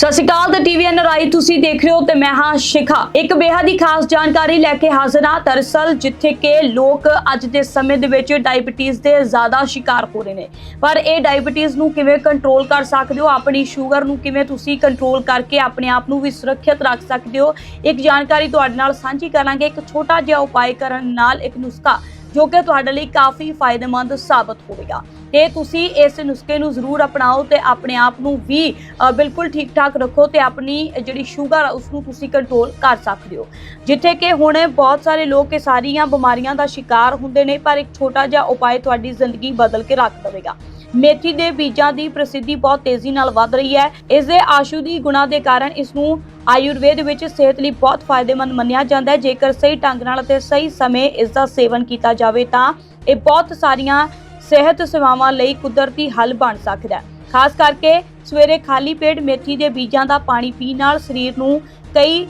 ਸਤਿ ਸ਼੍ਰੀ ਅਕਾਲ ਤੇ ਟੀਵੀ ਰਾਈ ਤੁਸੀਂ ਦੇਖ ਰਹੇ ਹੋ ਤੇ ਮੈਂ ਹਾਂ ਸ਼ਿਖਾ। ਇੱਕ ਬੇਹੱਦ ਹੀ ਖਾਸ ਜਾਣਕਾਰੀ ਲੈ ਕੇ ਹਾਜ਼ਰ ਹਾਂ, ਦਰਅਸਲ ਜਿੱਥੇ ਕਿ ਲੋਕ ਅੱਜ ਦੇ ਸਮੇਂ ਦੇ ਵਿੱਚ ਡਾਇਬੀਟੀਜ਼ ਦੇ ਜ਼ਿਆਦਾ ਸ਼ਿਕਾਰ ਹੋ ਰਹੇ ਨੇ। ਪਰ ਇਹ ਡਾਇਬੀਟੀਜ਼ ਨੂੰ ਕਿਵੇਂ ਕੰਟਰੋਲ ਕਰ ਸਕਦੇ ਹੋ? ਆਪਣੀ ਸ਼ੂਗਰ ਨੂੰ ਕਿਵੇਂ ਤੁਸੀਂ ਕੰਟਰੋਲ ਕਰਕੇ ਆਪਣੇ ਆਪ ਨੂੰ ਵੀ ਸੁਰੱਖਿਅਤ ਰੱਖ ਸਕਦੇ ਹੋ? ਇੱਕ ਜਾਣਕਾਰੀ ਤੁਹਾਡੇ ਨਾਲ ਸਾਂਝੀ ਕਰਾਂਗੇ। ਇੱਕ ਛੋਟਾ ਜਿਹਾ ਉਪਾਅ ਕਰਨ ਨਾਲ ਇੱਕ ਨੁਸਖਾ ਜੋ ਕਿ ਤੁਹਾਡੇ ਲਈ ਕਾਫੀ ਫਾਇਦੇਮੰਦ ਸਾਬਤ ਹੋਵੇਗਾ। ਤੇ ਤੁਸੀਂ ਇਸ ਨੁਸਖੇ ਨੂੰ ਜ਼ਰੂਰ ਅਪਣਾਓ ਤੇ ਆਪਣੇ ਆਪ ਨੂੰ ਵੀ ਬਿਲਕੁਲ ਠੀਕ ਠਾਕ ਰੱਖੋ ਤੇ ਆਪਣੀ ਜਿਹੜੀ ਸ਼ੂਗਰ ਆ ਉਸ ਨੂੰ ਤੁਸੀਂ ਕੰਟਰੋਲ ਕਰ ਸਕਦੇ ਹੋ। ਜਿੱਥੇ ਕਿ ਹੁਣ ਬਹੁਤ ਸਾਰੇ ਲੋਕ ਇਹ ਸਾਰੀਆਂ ਬਿਮਾਰੀਆਂ ਦਾ ਸ਼ਿਕਾਰ ਹੁੰਦੇ ਨੇ, ਪਰ ਇੱਕ ਛੋਟਾ ਜਿਹਾ ਉਪਾਅ ਤੁਹਾਡੀ ਜ਼ਿੰਦਗੀ ਬਦਲ ਕੇ ਰੱਖ ਦੇਵੇਗਾ। ਮੇਥੀ ਦੇ ਬੀਜਾਂ ਦੀ ਪ੍ਰਸਿੱਧੀ ਬਹੁਤ ਤੇਜ਼ੀ ਨਾਲ ਵੱਧ ਰਹੀ ਹੈ। ਇਸ ਦੇ ਆਸ਼ੁਦੀ ਗੁਣਾ ਦੇ ਕਾਰਨ ਇਸ ਨੂੰ ਆਯੁਰਵੇਦ ਵਿੱਚ ਸਿਹਤ ਲਈ ਬਹੁਤ ਫਾਇਦੇਮੰਦ ਮੰਨਿਆ ਜਾਂਦਾ ਹੈ। ਜੇਕਰ ਸਹੀ ਢੰਗ ਨਾਲ ਅਤੇ ਸਹੀ ਸਮੇਂ ਇਸ ਦਾ ਸੇਵਨ ਕੀਤਾ ਜਾਵੇ ਤਾਂ ਇਹ ਬਹੁਤ ਸਾਰੀਆਂ ਸਿਹਤ ਸੇਵਾਵਾਂ ਲਈ ਕੁਦਰਤੀ ਹੱਲ ਬਣ ਸਕਦਾ ਹੈ। ਖਾਸ ਕਰਕੇ ਸਵੇਰੇ ਖਾਲੀ ਪੇਟ ਮੇਥੀ ਦੇ ਬੀਜਾਂ ਦਾ ਪਾਣੀ ਪੀਣ ਨਾਲ ਸਰੀਰ ਨੂੰ ਕਈ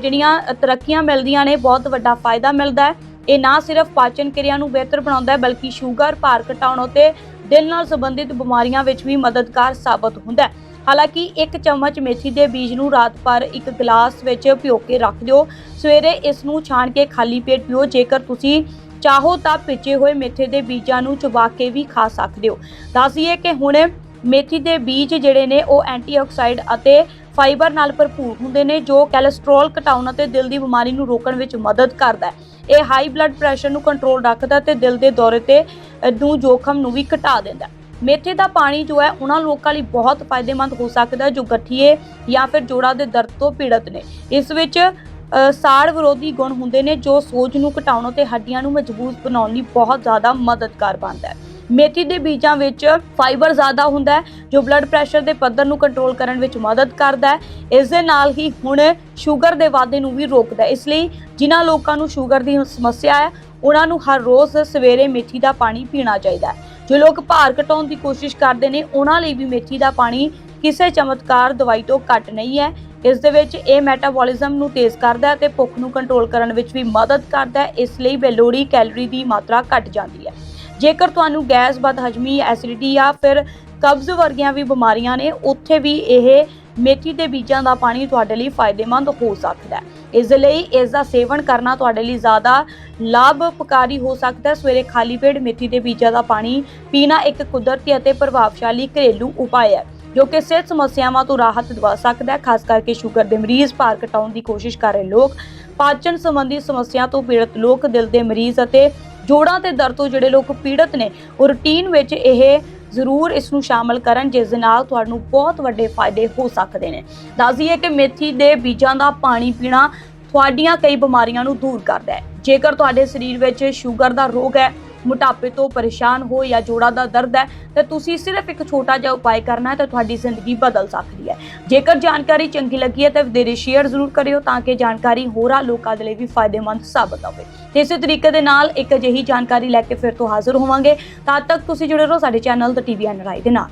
ਜਿਹੜੀਆਂ ਤਰੱਕੀਆਂ ਮਿਲਦੀਆਂ ਨੇ, ਬਹੁਤ ਵੱਡਾ ਫਾਇਦਾ ਮਿਲਦਾ ਹੈ। ਇਹ ਨਾ ਸਿਰਫ ਪਾਚਨ ਕਿਰਿਆ ਨੂੰ ਬਿਹਤਰ ਬਣਾਉਂਦਾ ਹੈ, ਬਲਕਿ ਸ਼ੂਗਰ, ਭਾਰ ਘਟਾਉਣ ਅਤੇ ਦਿਲ ਨਾਲ ਸੰਬੰਧਿਤ ਬਿਮਾਰੀਆਂ ਵਿੱਚ ਵੀ ਮਦਦਗਾਰ ਸਾਬਤ ਹੁੰਦਾ ਹੈ। ਹਾਲਾਂਕਿ ਇੱਕ ਚਮਚ ਮੇਥੀ ਦੇ ਬੀਜ ਨੂੰ ਰਾਤ ਭਰ ਇੱਕ ਗਲਾਸ ਵਿੱਚ ਭਿਓ ਕੇ ਰੱਖ ਦਿਓ। ਸਵੇਰੇ ਇਸ ਨੂੰ ਛਾਣ ਕੇ ਖਾਲੀ ਪੇਟ ਪੀਓ। ਜੇਕਰ ਤੁਸੀਂ ਚਾਹੋ ਤਾਂ ਪਿੱਛੇ ਹੋਏ ਮੇਥੇ ਦੇ ਬੀਜਾਂ ਨੂੰ ਚਬਾ ਕੇ ਵੀ ਖਾ ਸਕਦੇ ਹੋ। ਦੱਸੀਏ ਕਿ ਹੁਣ ਮੇਥੀ ਦੇ ਬੀਜ ਜਿਹੜੇ ਨੇ, ਉਹ ਐਂਟੀਆਕਸਾਈਡ ਅਤੇ ਫਾਈਬਰ ਨਾਲ ਭਰਪੂਰ ਹੁੰਦੇ ਨੇ, ਜੋ ਕੋਲੇਸਟ੍ਰੋਲ ਘਟਾਉਣ ਅਤੇ ਦਿਲ ਦੀ ਬਿਮਾਰੀ ਨੂੰ ਰੋਕਣ ਵਿੱਚ ਮਦਦ ਕਰਦਾ ਹੈ। ਇਹ ਹਾਈ ਬਲੱਡ ਪ੍ਰੈਸ਼ਰ ਨੂੰ ਕੰਟਰੋਲ ਰੱਖਦਾ ਤੇ ਦਿਲ ਦੇ ਦੌਰੇ ਤੇ ਨੂੰ ਜੋਖਮ ਨੂੰ ਵੀ ਘਟਾ ਦਿੰਦਾ ਮੇਥੇ ਦਾ ਪਾਣੀ ਜੋ ਹੈ, ਉਹਨਾਂ ਲੋਕਾਂ ਲਈ ਬਹੁਤ ਫਾਇਦੇਮੰਦ ਹੋ ਸਕਦਾ ਜੋ ਗਠੀਏ ਜਾਂ ਫਿਰ ਜੋੜਾਂ ਦੇ ਦਰਦ ਤੋਂ ਪੀੜਤ ਨੇ। ਇਸ ਵਿੱਚ ਸਾੜ ਵਿਰੋਧੀ ਗੁਣ ਹੁੰਦੇ ਨੇ ਜੋ ਸੋਜ ਨੂੰ ਘਟਾਉਣ ਅਤੇ ਹੱਡੀਆਂ ਨੂੰ ਮਜ਼ਬੂਤ ਬਣਾਉਣ ਲਈ ਬਹੁਤ ਜ਼ਿਆਦਾ ਮਦਦਗਾਰ ਬਣਦਾ ਹੈ। ਮੇਥੀ ਦੇ ਬੀਜਾਂ ਵਿੱਚ ਫਾਈਬਰ ਜ਼ਿਆਦਾ ਹੁੰਦਾ ਹੈ, ਜੋ ਬਲੱਡ ਪ੍ਰੈਸ਼ਰ ਦੇ ਪੱਧਰ ਨੂੰ ਕੰਟਰੋਲ ਕਰਨ ਵਿੱਚ ਮਦਦ ਕਰਦਾ ਹੈ। ਇਸ ਦੇ ਨਾਲ ਹੀ ਹੁਣ ਸ਼ੂਗਰ ਦੇ ਵਾਧੇ ਨੂੰ ਵੀ ਰੋਕਦਾ ਹੈ। ਇਸ ਲਈ ਜਿਨ੍ਹਾਂ ਲੋਕਾਂ ਨੂੰ ਸ਼ੂਗਰ ਦੀ ਸਮੱਸਿਆ ਹੈ, ਉਹਨਾਂ ਨੂੰ ਹਰ ਰੋਜ਼ ਸਵੇਰੇ ਮੇਥੀ ਦਾ ਪਾਣੀ ਪੀਣਾ ਚਾਹੀਦਾ ਹੈ। ਜੋ ਲੋਕ ਭਾਰ ਘਟਾਉਣ ਦੀ ਕੋਸ਼ਿਸ਼ ਕਰਦੇ ਨੇ, ਉਹਨਾਂ ਲਈ ਵੀ ਮੇਥੀ ਦਾ ਪਾਣੀ ਕਿਸੇ ਚਮਤਕਾਰ ਦਵਾਈ ਤੋਂ ਘੱਟ ਨਹੀਂ ਹੈ। ਇਸ ਦੇ ਵਿੱਚ ਇਹ ਮੈਟਾਬੋਲਿਜ਼ਮ ਨੂੰ ਤੇਜ਼ ਕਰਦਾ ਹੈ ਤੇ ਭੁੱਖ ਨੂੰ ਕੰਟਰੋਲ ਕਰਨ ਵਿੱਚ ਵੀ ਮਦਦ ਕਰਦਾ ਹੈ। ਇਸ ਲਈ ਬੇਲੋੜੀ ਕੈਲਰੀ ਦੀ ਮਾਤਰਾ ਘਟ ਜਾਂਦੀ ਹੈ। ਜੇਕਰ ਤੁਹਾਨੂੰ ਗੈਸ ਬਦਹਜਮੀ ਐਸਿਡਿਟੀ ਜਾਂ ਫਿਰ ਕਬਜ਼ ਵਰਗੀਆਂ ਵੀ ਬਿਮਾਰੀਆਂ ਨੇ, ਉੱਥੇ ਵੀ ਇਹ ਮੇਥੀ ਦੇ ਬੀਜਾਂ ਦਾ ਪਾਣੀ ਤੁਹਾਡੇ ਲਈ ਫਾਇਦੇਮੰਦ ਹੋ ਸਕਦਾ ਹੈ। ਇਸ ਲਈ ਇਸ ਦਾ ਸੇਵਨ ਕਰਨਾ ਤੁਹਾਡੇ ਲਈ ਜ਼ਿਆਦਾ ਲਾਭਕਾਰੀ ਹੋ ਸਕਦਾ ਹੈ। ਸਵੇਰੇ ਖਾਲੀ ਪੇਟ ਮੇਥੀ ਦੇ ਬੀਜਾਂ ਦਾ ਪਾਣੀ ਪੀਣਾ ਇੱਕ ਕੁਦਰਤੀ ਅਤੇ ਪ੍ਰਭਾਵਸ਼ਾਲੀ ਘਰੇਲੂ ਉਪਾਅ ਹੈ। ਜੋ ਕਿ ਸਿਹਤ ਸਮੱਸਿਆਵਾਂ ਤੋਂ ਰਾਹਤ ਦਿਵਾ ਸਕਦਾ ਹੈ, ਖਾਸ ਕਰਕੇ ਸ਼ੂਗਰ ਦੇ ਮਰੀਜ਼ ਭਾਰ ਘਟਾਉਣ ਦੀ ਕੋਸ਼ਿਸ਼ ਕਰ ਰਹੇ ਲੋਕ। ਪਾਚਨ ਸੰਬੰਧੀ ਸਮੱਸਿਆ ਤੋਂ ਪੀੜਤ ਲੋਕ ਦਿਲ ਦੇ ਮਰੀਜ਼ ਅਤੇ ਜੋੜਾਂ ਤੇ ਦਰਦ ਤੋਂ ਜਿਹੜੇ ਲੋਕ ਪੀੜਤ ਨੇ, ਉਹ ਰੂਟੀਨ ਵਿੱਚ ਇਹ ਜ਼ਰੂਰ ਇਸ ਨੂੰ ਸ਼ਾਮਲ ਕਰਨ, ਜਿਸ ਦੇ ਨਾਲ ਤੁਹਾਨੂੰ ਬਹੁਤ ਵੱਡੇ ਫਾਇਦੇ ਹੋ ਸਕਦੇ ਨੇ। ਦੱਸਦੀਏ ਕਿ ਮੇਥੀ ਦੇ ਬੀਜਾਂ ਦਾ ਪਾਣੀ ਪੀਣਾ ਤੁਹਾਡੀਆਂ ਕਈ ਬਿਮਾਰੀਆਂ ਨੂੰ ਦੂਰ ਕਰਦਾ ਹੈ। ਜੇਕਰ ਤੁਹਾਡੇ ਸਰੀਰ ਵਿੱਚ ਸ਼ੂਗਰ ਦਾ ਰੋਗ ਹੈ, ਮੋਟਾਪੇ ਤੋਂ ਪਰੇਸ਼ਾਨ ਹੋ ਜਾਂ ਜੋੜਾਂ ਦਾ ਦਰਦ ਹੈ, ਤਾਂ ਤੁਸੀਂ ਸਿਰਫ ਇੱਕ ਛੋਟਾ ਜਿਹਾ ਉਪਾਅ ਕਰਨਾ ਹੈ ਤਾਂ ਤੁਹਾਡੀ ਜ਼ਿੰਦਗੀ ਬਦਲ ਸਕਦੀ ਹੈ। ਜੇਕਰ ਜਾਣਕਾਰੀ ਚੰਗੀ ਲੱਗੀ ਹੈ ਤਾਂ ਵਧੇਰੇ ਸ਼ੇਅਰ ਜ਼ਰੂਰ ਕਰਿਓ ਤਾਂ ਕਿ ਜਾਣਕਾਰੀ ਹੋਰਾਂ ਲੋਕਾਂ ਦੇ ਲਈ ਵੀ ਫਾਇਦੇਮੰਦ ਸਾਬਤ ਹੋਵੇ। ਤੇ ਇਸੇ ਤਰੀਕੇ ਦੇ ਨਾਲ ਇੱਕ ਅਜਿਹੀ ਜਾਣਕਾਰੀ ਲੈ ਕੇ ਫਿਰ ਤੋਂ ਹਾਜ਼ਰ ਹੋਵਾਂਗੇ। ਤਦ ਤੱਕ ਤੁਸੀਂ ਜੁੜੇ ਰਹੋ ਸਾਡੇ ਚੈਨਲ ਦ ਟੀਵੀ ਐਨਆਰਆਈ ਦੇ ਨਾਲ।